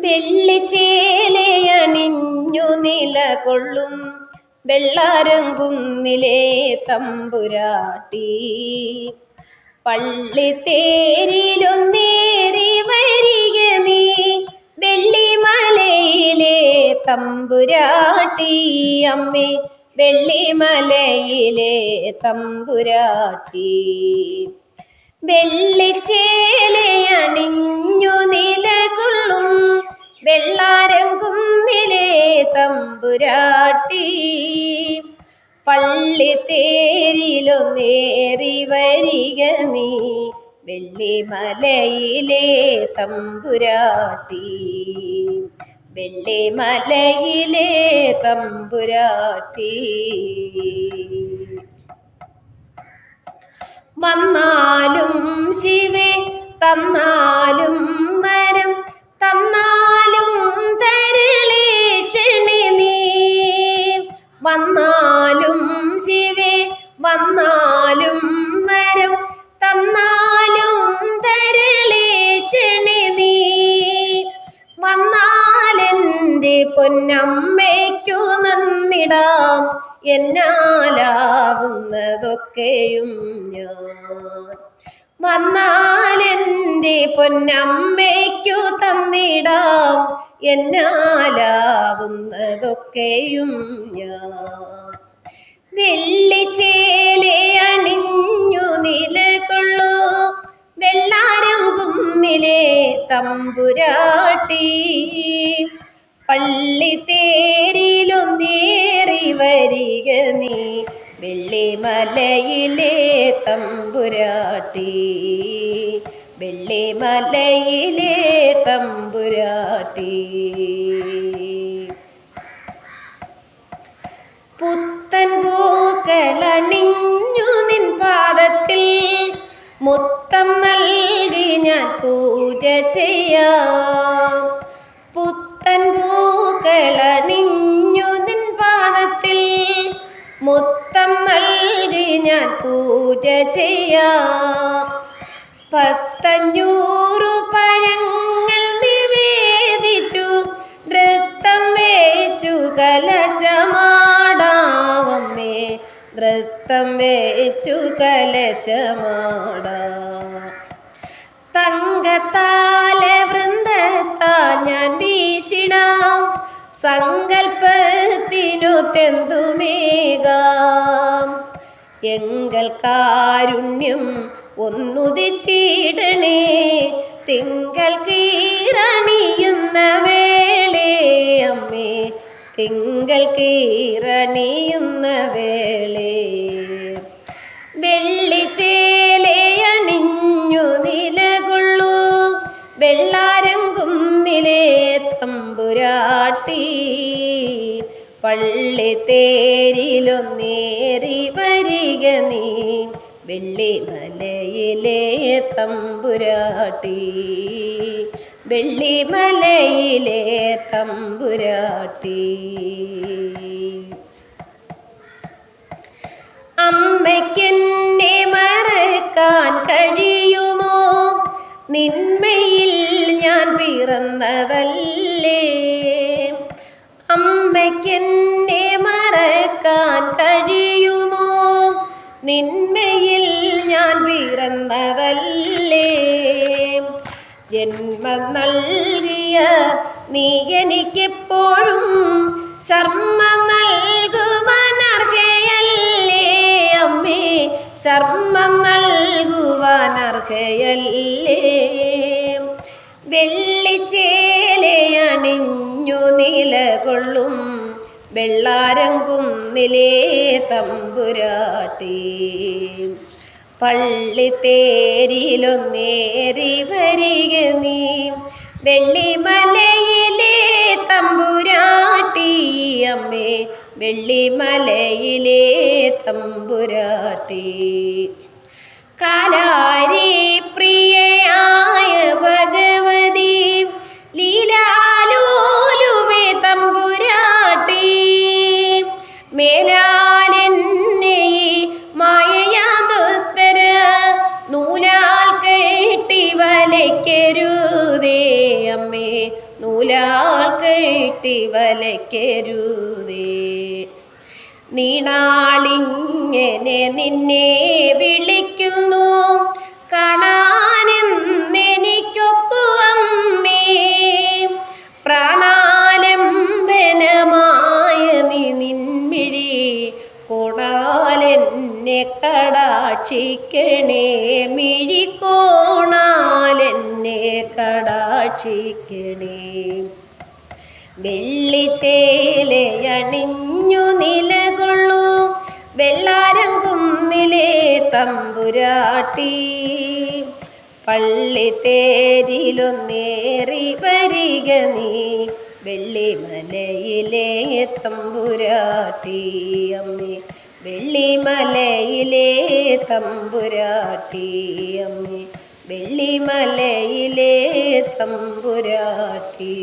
വെള്ളിച്ചേലയണിഞ്ഞു നിലകൊള്ളും വെള്ളാരങ്കുന്നിലെ തമ്പുരാട്ടി. പള്ളിത്തേരിലൊന്നേറി വരിക നീ വെള്ളിമലയിലെ തമ്പുരാട്ടി. അമ്മേ വെള്ളിമലയിലെ തമ്പുരാട്ടി. വെള്ളിച്ചേലയണിഞ്ഞു നിലകൊള്ളും. വെള്ളാരങ്കുമ്പിലെ തമ്പുരാട്ടി. പള്ളിത്തേരിലൊന്നേറി വരിക നീ. വെള്ളിമലയിലെ തമ്പുരാട്ടി. വെള്ളിമലയിലെ തമ്പുരാട്ടി. വന്നാലും ശിവേ തന്നാലും വരം തന്നാലും തരളേ ക്ഷണി നീ. വന്നാലും ശിവേ വന്നാലും വരം തന്നാലും തരളേ ക്ഷണി നീ. വന്നാലെന്റെ പൊന്നമ്മയ്ക്കു നന്നിടാം എന്നാലാവുന്നതൊക്കെയും ഞാൻ. വന്നാലെന്റെ പൊന്നമ്മയ്ക്കു തന്നിടാം. എന്നാലാവുന്നതൊക്കെയും ഞാൻ. വെള്ളിച്ചേലെ അണിഞ്ഞു നിലകൊള്ളൂ. വെള്ളാരം കുന്നിലെ തമ്പുരാട്ടി. പള്ളിത്തേരിലൊന്നേറി വരിക നീ. വെള്ളിമലയിലെ തമ്പുരാട്ടി. വെള്ളിമലയിലെ തമ്പുരാട്ടി. പുത്തൻ പൂക്കളണിഞ്ഞു നിൻ പാദത്തിൽ. മുത്തം നൽകി ഞാൻ പൂജ ചെയ്യാം. പുത്തൻ പൂക്കളണിഞ്ഞു പാദത്തിൽ മുത്തം നൽകി ഞാൻ പൂജ ചെയ്യാ. പത്തഞ്ഞൂറു പഴങ്ങൾ നിവേദിച്ചു നൃത്തം വേച്ചു കലശമാടാവമ്മേ നൃത്തം വേച്ചു കലശമാടാ. തങ്കത്താല വൃന്ദത്താൽ ഞാൻ വീശിടാം സങ്കൽപ്പത്തിനു തെന്തുമേകാം? എങ്കൽ കാരുണ്യം ഒന്നുദിച്ചിടണേ തിങ്കൽ കീറണിയുന്ന വേളേ അമ്മേ തിങ്കൽ കീറണിയുന്ന വേളേ. വെള്ളിച്ചേലയണിഞ്ഞു പള്ളിത്തേരിലൊന്നേറി വരിക നീ. വെള്ളിമലയിലെ തമ്പുരാട്ടി. വെള്ളിമലയിലെ തമ്പുരാട്ടി. അമ്മയ്ക്കെന്നെ മറക്കാൻ കഴിയുമോ? നിന്മയിൽ ഞാൻ പിറന്നതല്ലേ? അമ്മയ്ക്കെന്നെ മറക്കാൻ കഴിയുമോ? നിന്മയിൽ ഞാൻ പിറന്നതല്ലേ? ജന്മം നൽകിയ നീ എനിക്കെപ്പോഴും ശർമ്മ നൽകുവാനർഹയല്ലേ അമ്മേ ശർമ്മം നൽകുവാനർഹയല്ലേ വെള്ളിച്ചേലയണിഞ്ഞു നിലകൊള്ളും വെള്ളാരങ്കുന്നിലേ തമ്പുരാട്ടി. പള്ളിത്തേരിയിലൊന്നേറി വരിക നീ വെള്ളിമലയിലെ തമ്പുരാട്ടി. അമ്മേ വെള്ളിമലയിലെ തമ്പുരാട്ടി. കാലാരി നീണാളിങ്ങനെ നിന്നെ വിളിക്കുന്നു. കാണാനെന്നെനിക്കൊക്കുവമ്മേ. പ്രാണാലംബനമായ നീ നിൻമിഴി. കൊണാലെന്നെ കടാക്ഷിക്കണേ. മിഴി കോണാലെന്നെ കടാക്ഷിക്കണേ. വെള്ളിച്ചേലയണിഞ്ഞു നിലകൊള്ളൂ. വെള്ളാരം കുന്നിലെ തമ്പുരാട്ടി. പള്ളിത്തേരിലൊന്നേറി വരിക നീ. വെള്ളിമലയിലെ തമ്പുരാട്ടി. അമ്മേ വെള്ളിമലയിലെ തമ്പുരാട്ടി. അമ്മേ വെള്ളിമലയിലെ തമ്പുരാട്ടി.